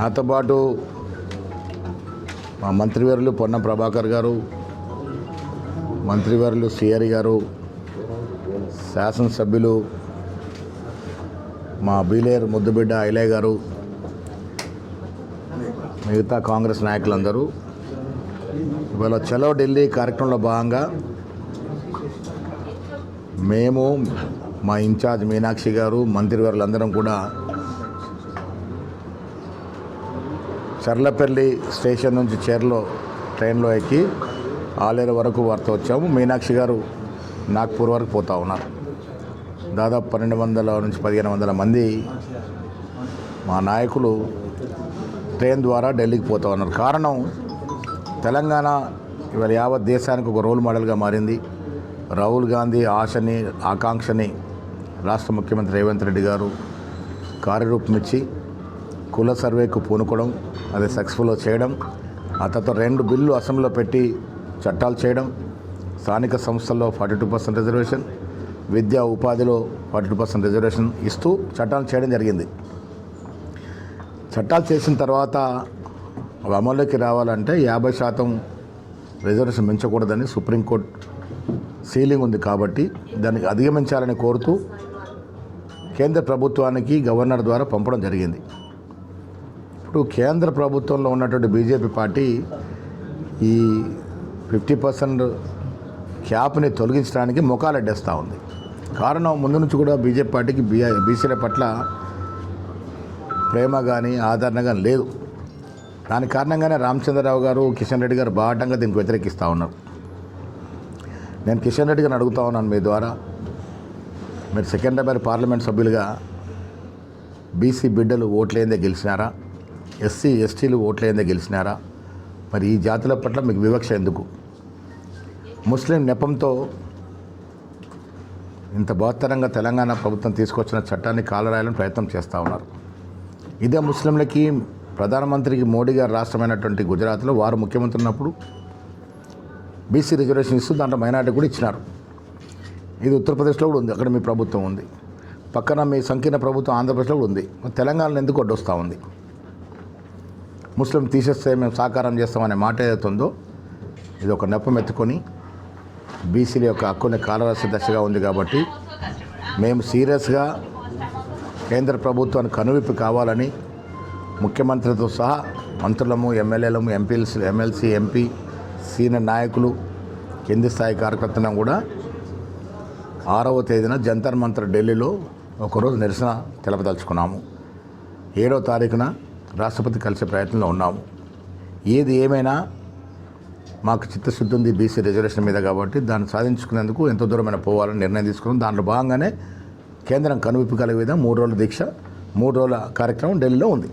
నాతో పాటు మా మంత్రివర్యులు పొన్న ప్రభాకర్ గారు మంత్రివర్యులు సిఆర్ గారు శాసనసభ్యులు మా బీలేరు ముద్దుబిడ్డ ఐలే గారు మిగతా కాంగ్రెస్ నాయకులందరూ. ఇవాళ చలో ఢిల్లీ కార్యక్రమంలో భాగంగా మేము మా ఇన్ఛార్జ్ మీనాక్షి గారు మంత్రివర్యులందరం కూడా చర్లపల్లి స్టేషన్ నుంచి చీరలో ట్రైన్లో ఎక్కి ఆలేరు వరకు వారితో వచ్చాము. మీనాక్షి గారు నాగ్పూర్ వరకు పోతా ఉన్నారు. దాదాపు పన్నెండు వందల నుంచి పదిహేను వందల మంది మా నాయకులు ట్రైన్ ద్వారా ఢిల్లీకి పోతా ఉన్నారు. కారణం తెలంగాణ ఇవాళ యావత్ దేశానికి ఒక రోల్ మోడల్గా మారింది. రాహుల్ గాంధీ ఆశని ఆకాంక్షని రాష్ట్ర ముఖ్యమంత్రి రేవంత్ రెడ్డి గారు కార్యరూపమిచ్చి కుల సర్వేకు పూనుకోవడం అది సక్సెస్ఫుల్ చేయడం ఆ తర్వాత రెండు బిల్లు అసెంబ్లీలో పెట్టి చట్టాలు చేయడం స్థానిక సంస్థల్లో ఫార్టీ టూ పర్సెంట్ రిజర్వేషన్ విద్యా ఉపాధిలో ఫార్టీ టూ పర్సెంట్ రిజర్వేషన్ ఇస్తూ చట్టాలు చేయడం జరిగింది. చట్టాలు చేసిన తర్వాత అవి అమల్లోకి రావాలంటే యాభై శాతం రిజర్వేషన్ మించకూడదని సుప్రీంకోర్టు సీలింగ్ ఉంది కాబట్టి దానికి అధిగమించాలని కోరుతూ కేంద్ర ప్రభుత్వానికి గవర్నర్ ద్వారా పంపడం జరిగింది. ఇప్పుడు కేంద్ర ప్రభుత్వంలో ఉన్నటువంటి బీజేపీ పార్టీ ఈ ఫిఫ్టీ పర్సెంట్ క్యాప్ని తొలగించడానికి ముఖాలడ్డేస్తూ ఉంది. కారణం ముందు నుంచి కూడా బీజేపీ పార్టీకి బీ బీసీల పట్ల ప్రేమ కానీ ఆదరణ కానీ లేదు. దాని కారణంగానే రామచంద్రరావు గారు కిషన్ రెడ్డి గారు బాటంగా దీనికి వ్యతిరేకిస్తూ ఉన్నారు. నేను కిషన్ రెడ్డి గారిని అడుగుతా ఉన్నాను మీ ద్వారా. మీరు సెకండరీ పార్లమెంట్ సభ్యులుగా బీసీ బిడ్డలు ఓట్లేందే గెలిచినారా? ఎస్సీ ఎస్టీలు ఓట్లేందే గెలిచినారా? మరి ఈ జాతుల పట్ల మీకు వివక్ష ఎందుకు? ముస్లిం నెపంతో ఇంత బహత్తరంగా తెలంగాణ ప్రభుత్వం తీసుకొచ్చిన చట్టాన్ని కాలరాయాలని ప్రయత్నం చేస్తూ ఉన్నారు. ఇదే ముస్లింలకి ప్రధానమంత్రికి మోడీ గారు రాష్ట్రమైనటువంటి గుజరాత్లో వారు ముఖ్యమంత్రి ఉన్నప్పుడు బీసీ రిజర్వేషన్ ఇస్తూ దాంట్లో మైనార్టీ కూడా ఇచ్చినారు. ఇది ఉత్తరప్రదేశ్లో కూడా ఉంది. అక్కడ మీ ప్రభుత్వం ఉంది. పక్కన మీ సంకీర్ణ ప్రభుత్వం ఆంధ్రప్రదేశ్లో కూడా ఉంది. మరి తెలంగాణలో ఎందుకు అడ్డొస్తూ ఉంది? ముస్లిం తీసేస్తే మేము సాకారం చేస్తామనే మాట ఏదైతుందో ఇది ఒక నెప్పం ఎత్తుకొని బీసీల యొక్క హక్కుని కాలరాసే దశగా ఉంది కాబట్టి మేము సీరియస్గా కేంద్ర ప్రభుత్వానికి కనువిప్పు కావాలని ముఖ్యమంత్రితో సహా మంత్రులము ఎమ్మెల్యేలము ఎంపీల్స్ ఎమ్మెల్సీ ఎంపీ సీనియర్ నాయకులు కింది స్థాయి కార్యకర్తలను కూడా ఆరవ తేదీన జంతర్ మంతర్ ఢిల్లీలో ఒకరోజు నిరసన తెలపదలుచుకున్నాము. ఏడో తారీఖున రాష్ట్రపతి కలిసే ప్రయత్నంలో ఉన్నాము. ఏది ఏమైనా మాకు చిత్తశుద్ధి ఉంది బీసీ రిజర్వేషన్ మీద కాబట్టి దాన్ని సాధించుకునేందుకు ఎంతో దూరమైన పోవాలని నిర్ణయం తీసుకున్నాం. దాంట్లో భాగంగానే కేంద్రం కనువిప్పు కలిగే విధంగా మూడు రోజుల దీక్ష మూడు రోజుల కార్యక్రమం ఢిల్లీలో ఉంది.